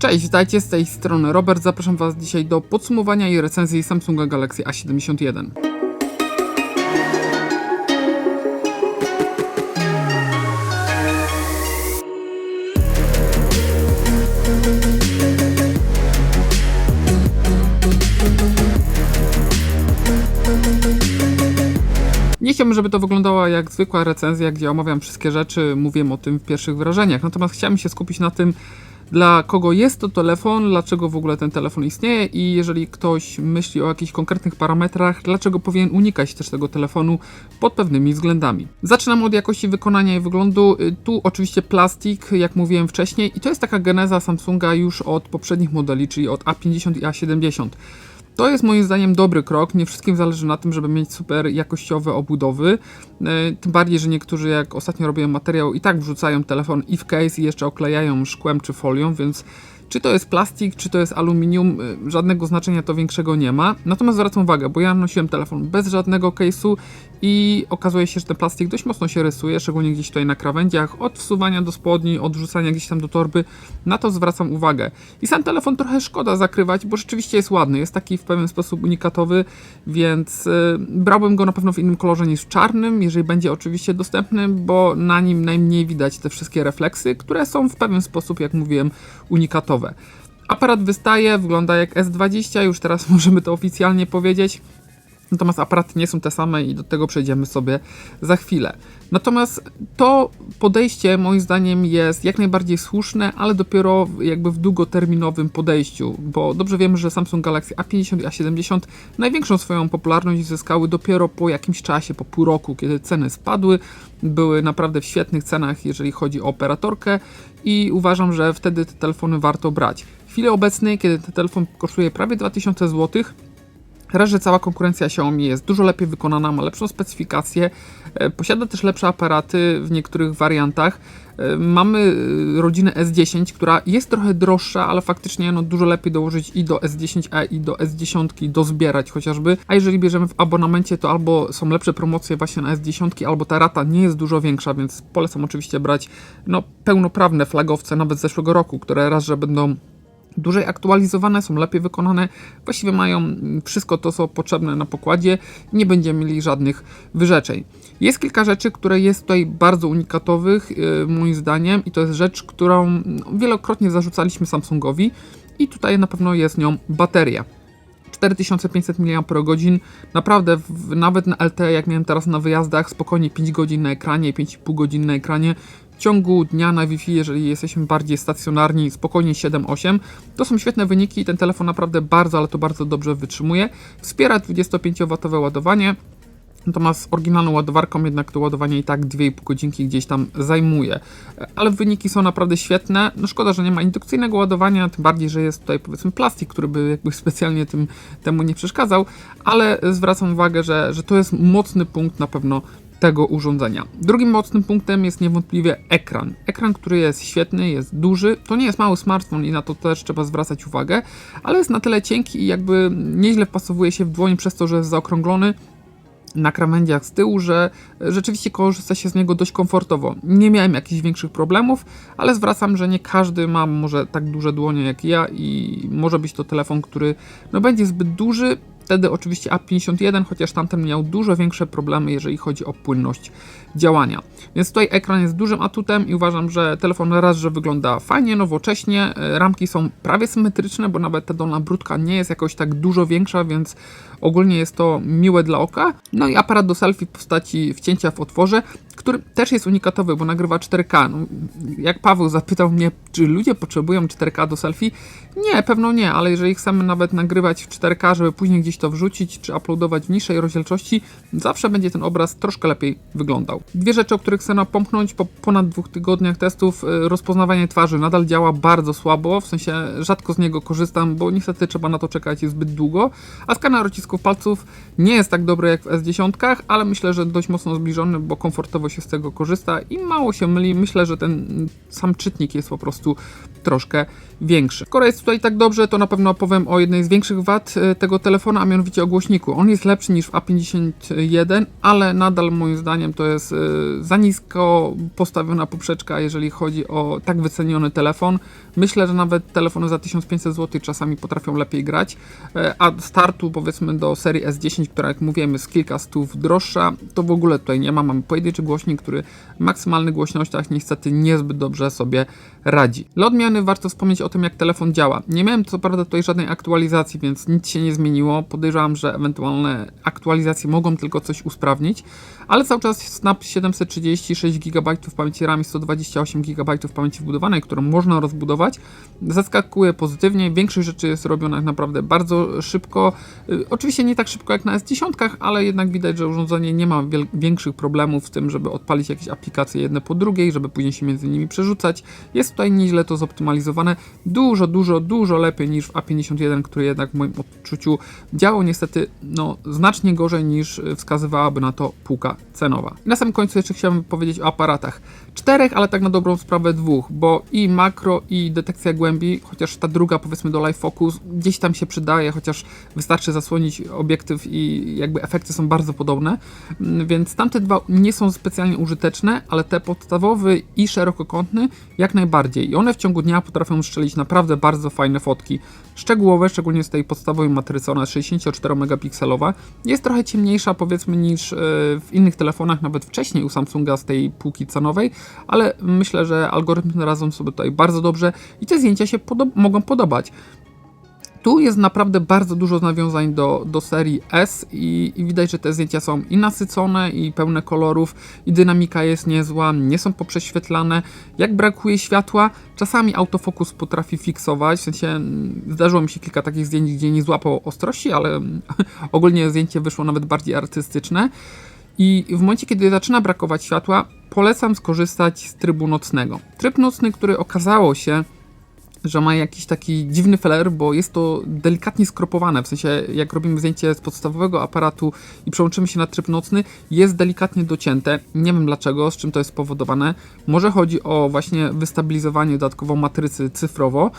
Cześć, witajcie z tej strony Robert. Zapraszam Was dzisiaj do podsumowania i recenzji Samsunga Galaxy A71. Nie chciałbym, żeby to wyglądało jak zwykła recenzja, gdzie omawiam wszystkie rzeczy, mówię o tym w pierwszych wrażeniach. Natomiast chciałem się skupić na tym, dla kogo jest to telefon, dlaczego w ogóle ten telefon istnieje i jeżeli ktoś myśli o jakichś konkretnych parametrach, dlaczego powinien unikać też tego telefonu pod pewnymi względami. Zaczynam od jakości wykonania i wyglądu. Y, Tu oczywiście plastik, jak mówiłem wcześniej, i to jest taka geneza Samsunga już od poprzednich modeli, czyli od A50 i A70. To jest moim zdaniem dobry krok. Nie wszystkim zależy na tym, żeby mieć super jakościowe obudowy. E, Tym bardziej, że niektórzy, jak ostatnio robiłem materiał, i tak wrzucają telefon i w case i jeszcze oklejają szkłem czy folią, więc czy to jest plastik, czy to jest aluminium, y, żadnego znaczenia to większego nie ma. Natomiast zwracam uwagę, bo ja nosiłem telefon bez żadnego case'u i okazuje się, że ten plastik dość mocno się rysuje, szczególnie gdzieś tutaj na krawędziach, od wsuwania do spodni, od wrzucania gdzieś tam do torby. Na to zwracam uwagę. I sam telefon trochę szkoda zakrywać, bo rzeczywiście jest ładny, jest taki w pewien sposób unikatowy, więc y, brałbym go na pewno w innym kolorze niż w czarnym, jeżeli będzie oczywiście dostępny, bo na nim najmniej widać te wszystkie refleksy, które są w pewien sposób, jak mówiłem, unikatowe. Aparat wystaje, wygląda jak S20, już teraz możemy to oficjalnie powiedzieć. Natomiast aparaty nie są te same i do tego przejdziemy sobie za chwilę. Natomiast to podejście moim zdaniem jest jak najbardziej słuszne, ale dopiero jakby w długoterminowym podejściu, bo dobrze wiemy, że Samsung Galaxy A50 i A70 największą swoją popularność zyskały dopiero po jakimś czasie, po pół roku, kiedy ceny spadły, były naprawdę w świetnych cenach, jeżeli chodzi o operatorkę i uważam, że wtedy te telefony warto brać. W chwili obecnej, kiedy ten telefon kosztuje prawie 2000 zł, Raz, że cała konkurencja Xiaomi jest dużo lepiej wykonana, ma lepszą specyfikację, e, posiada też lepsze aparaty w niektórych wariantach. E, Mamy e, rodzinę S10, która jest trochę droższa, ale faktycznie no, dużo lepiej dołożyć i do S10e i do S10, dozbierać chociażby. A jeżeli bierzemy w abonamencie, to albo są lepsze promocje właśnie na S10, albo ta rata nie jest dużo większa, więc polecam oczywiście brać no, pełnoprawne flagowce nawet z zeszłego roku, które raz, że będą dłużej aktualizowane, są lepiej wykonane, właściwie mają wszystko to, co potrzebne na pokładzie, nie będziemy mieli żadnych wyrzeczeń. Jest kilka rzeczy, które jest tutaj bardzo unikatowych, yy, moim zdaniem, i to jest rzecz, którą wielokrotnie zarzucaliśmy Samsungowi, i tutaj na pewno jest nią bateria. 4500 mAh, naprawdę w, nawet na LTE, jak miałem teraz na wyjazdach, spokojnie 5 godzin na ekranie, 5,5 godzin na ekranie, ciągu dnia na Wi-Fi, jeżeli jesteśmy bardziej stacjonarni, spokojnie 7-8. To są świetne wyniki, ten telefon naprawdę bardzo, ale to bardzo dobrze wytrzymuje. Wspiera 25W ładowanie, Natomiast oryginalną ładowarką jednak to ładowanie i tak 2,5 godzinki gdzieś tam zajmuje. Ale wyniki są naprawdę świetne. No szkoda, że nie ma indukcyjnego ładowania, tym bardziej, że jest tutaj powiedzmy plastik, który by jakby specjalnie tym, temu nie przeszkadzał, ale zwracam uwagę, że, że to jest mocny punkt na pewno tego urządzenia. Drugim mocnym punktem jest niewątpliwie ekran. Ekran, który jest świetny, jest duży. To nie jest mały smartfon i na to też trzeba zwracać uwagę, ale jest na tyle cienki i jakby nieźle wpasowuje się w dłoń przez to, że jest zaokrąglony na krawędziach z tyłu, że rzeczywiście korzysta się z niego dość komfortowo. Nie miałem jakichś większych problemów, ale zwracam, że nie każdy ma może tak duże dłonie jak ja i może być to telefon, który no, będzie zbyt duży. Wtedy oczywiście A51, chociaż tamten miał dużo większe problemy, jeżeli chodzi o płynność działania. Więc tutaj ekran jest dużym atutem i uważam, że telefon raz, że wygląda fajnie, nowocześnie, e, ramki są prawie symetryczne, bo nawet ta dolna brudka nie jest jakoś tak dużo większa, więc ogólnie jest to miłe dla oka. No i aparat do selfie w postaci wcięcia w otworze, który też jest unikatowy, bo nagrywa 4K. No, jak Paweł zapytał mnie, czy ludzie potrzebują 4K do selfie, nie, pewno nie, ale jeżeli chcemy nawet nagrywać w 4K, żeby później gdzieś to wrzucić, czy uploadować w niższej rozdzielczości, zawsze będzie ten obraz troszkę lepiej wyglądał. Dwie rzeczy, o których chcę napomknąć, po ponad dwóch tygodniach testów y, rozpoznawanie twarzy nadal działa bardzo słabo, w sensie rzadko z niego korzystam, bo niestety trzeba na to czekać zbyt długo, a skaner odcisków palców nie jest tak dobry jak w S10, ale myślę, że dość mocno zbliżony, bo komfortowo się z tego korzysta i mało się myli. Myślę, że ten sam czytnik jest po prostu troszkę większy. Skoro jest tutaj tak dobrze, to na pewno powiem o jednej z większych wad e, tego telefonu, a mianowicie o głośniku. On jest lepszy niż w A51, ale nadal moim zdaniem to jest e, za nisko postawiona poprzeczka, jeżeli chodzi o tak wyceniony telefon. Myślę, że nawet telefony za 1500 zł czasami potrafią lepiej grać, e, a startu powiedzmy do serii S10, która jak mówiłem jest kilka stów droższa, to w ogóle tutaj nie ma. Mamy pojedynczy głośnik, który w maksymalnych głośnościach niestety niezbyt dobrze sobie radzi. Dla odmiany warto wspomnieć o tym, jak telefon działa. Nie miałem co prawda tutaj żadnej aktualizacji, więc nic się nie zmieniło. Podejrzewam, że ewentualne aktualizacje mogą tylko coś usprawnić, ale cały czas Snap 736 GB pamięci RAM i 128 GB pamięci wbudowanej, którą można rozbudować, zaskakuje pozytywnie. Większość rzeczy jest robiona naprawdę bardzo szybko. Y, Oczywiście nie tak szybko jak na S10, ale jednak widać, że urządzenie nie ma większych problemów z tym, żeby odpalić jakieś aplikacje jedne po drugiej, żeby później się między nimi przerzucać. Jest tutaj nieźle to zoptymalizowane. Dużo, dużo, dużo lepiej niż w A51, który jednak w moim odczuciu działał niestety no, znacznie gorzej niż y, wskazywałaby na to półka cenowa. I na samym końcu jeszcze chciałbym powiedzieć o aparatach. Czterech, ale tak na dobrą sprawę dwóch, bo i makro i detekcja głębi, chociaż ta druga powiedzmy do live focus gdzieś tam się przydaje, chociaż wystarczy zasłonić obiektyw i jakby efekty są bardzo podobne, Mm, więc tamte dwa nie są specjalnie użyteczne, ale te podstawowy i szerokokątny jak najbardziej. I one w ciągu dnia potrafią strzelić naprawdę bardzo fajne fotki. Szczegółowe, szczególnie z tej podstawowej matrycy, ona jest 64 megapikselowa, jest trochę ciemniejsza powiedzmy niż e, w innych telefonach, nawet wcześniej u Samsunga z tej półki cenowej, ale myślę, że algorytmy radzą sobie tutaj bardzo dobrze i te zdjęcia się podo- mogą podobać. Tu jest naprawdę bardzo dużo nawiązań do, do serii S i, i widać, że te zdjęcia są i nasycone, i pełne kolorów, i dynamika jest niezła, nie są poprześwietlane. Jak brakuje światła, czasami autofokus potrafi fiksować, w sensie zdarzyło mi się kilka takich zdjęć, gdzie nie złapał ostrości, ale ogólnie zdjęcie wyszło nawet bardziej artystyczne. I w momencie, kiedy zaczyna brakować światła, polecam skorzystać z trybu nocnego. Tryb nocny, który okazało się, że ma jakiś taki dziwny feler, bo jest to delikatnie skropowane, w sensie jak robimy zdjęcie z podstawowego aparatu i przełączymy się na tryb nocny, jest delikatnie docięte. Nie wiem dlaczego, z czym to jest spowodowane. Może chodzi o właśnie wystabilizowanie dodatkowo matrycy cyfrowo,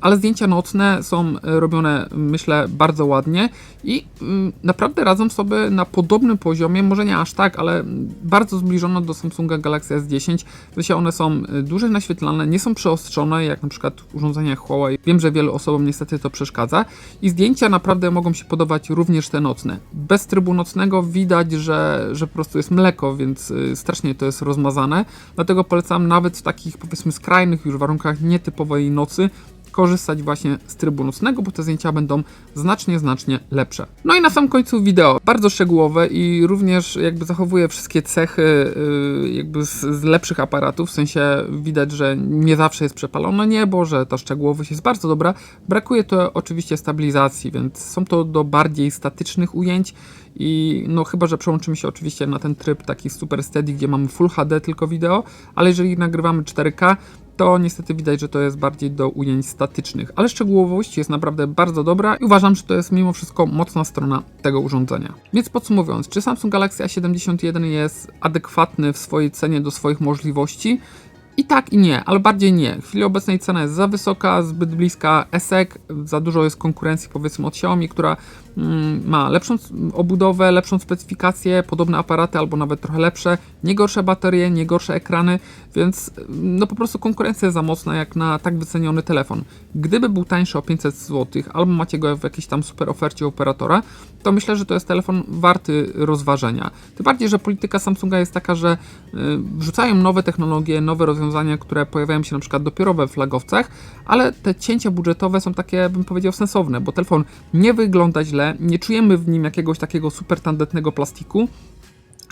ale zdjęcia nocne są robione, myślę, bardzo ładnie i mm, naprawdę radzą sobie na podobnym poziomie, może nie aż tak, ale bardzo zbliżone do Samsunga Galaxy S10. W sensie one są e, dłużej naświetlane, nie są przeostrzone, jak na przykład urządzenia Huawei. Wiem, że wielu osobom niestety to przeszkadza i zdjęcia naprawdę mogą się podobać również te nocne. Bez trybu nocnego widać, że, że po prostu jest mleko, więc y, strasznie to jest rozmazane. Dlatego polecam nawet w takich powiedzmy skrajnych już warunkach nietypowej nocy korzystać właśnie z trybu nocnego, bo te zdjęcia będą znacznie, znacznie lepsze. No i na sam końcu wideo, bardzo szczegółowe i również jakby zachowuje wszystkie cechy yy, jakby z, z lepszych aparatów, w sensie widać, że nie zawsze jest przepalone niebo, że ta szczegółowość jest bardzo dobra. Brakuje to oczywiście stabilizacji, więc są to do bardziej statycznych ujęć i no chyba, że przełączymy się oczywiście na ten tryb taki super steady, gdzie mamy Full HD tylko wideo, ale jeżeli nagrywamy 4K, to niestety widać, że to jest bardziej do ujęć statycznych, ale szczegółowość jest naprawdę bardzo dobra i uważam, że to jest mimo wszystko mocna strona tego urządzenia. Więc podsumowując, czy Samsung Galaxy A71 jest adekwatny w swojej cenie do swoich możliwości? I tak i nie, ale bardziej nie. W chwili obecnej cena jest za wysoka, zbyt bliska ESEK, za dużo jest konkurencji powiedzmy od Xiaomi, która mm, ma lepszą obudowę, lepszą specyfikację, podobne aparaty albo nawet trochę lepsze, nie gorsze baterie, nie gorsze ekrany, więc mm, no po prostu konkurencja jest za mocna jak na tak wyceniony telefon. Gdyby był tańszy o 500 zł, albo macie go w jakiejś tam super ofercie operatora, to myślę, że to jest telefon warty rozważenia. Tym bardziej, że polityka Samsunga jest taka, że y, wrzucają nowe technologie, nowe rozwiązania, które pojawiają się na przykład dopiero we flagowcach, ale te cięcia budżetowe są takie, bym powiedział, sensowne, bo telefon nie wygląda źle, nie czujemy w nim jakiegoś takiego super tandetnego plastiku,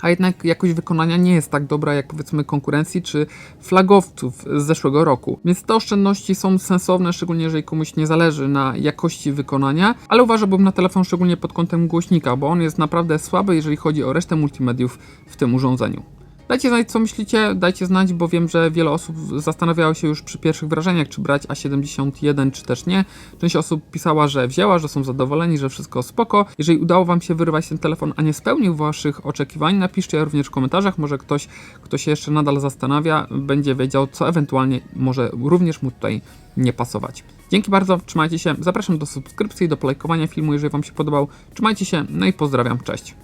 a jednak jakość wykonania nie jest tak dobra jak powiedzmy konkurencji czy flagowców z zeszłego roku. Więc te oszczędności są sensowne, szczególnie jeżeli komuś nie zależy na jakości wykonania, ale uważałbym na telefon szczególnie pod kątem głośnika, bo on jest naprawdę słaby, jeżeli chodzi o resztę multimediów w tym urządzeniu. Dajcie znać, co myślicie, dajcie znać, bo wiem, że wiele osób zastanawiało się już przy pierwszych wrażeniach, czy brać A71, czy też nie. Część osób pisała, że wzięła, że są zadowoleni, że wszystko spoko. Jeżeli udało Wam się wyrwać ten telefon, a nie spełnił Waszych oczekiwań, napiszcie również w komentarzach. Może ktoś, kto się jeszcze nadal zastanawia, będzie wiedział, co ewentualnie może również mu tutaj nie pasować. Dzięki bardzo, trzymajcie się. Zapraszam do subskrypcji, do polajkowania filmu, jeżeli Wam się podobał. Trzymajcie się, no i pozdrawiam, cześć.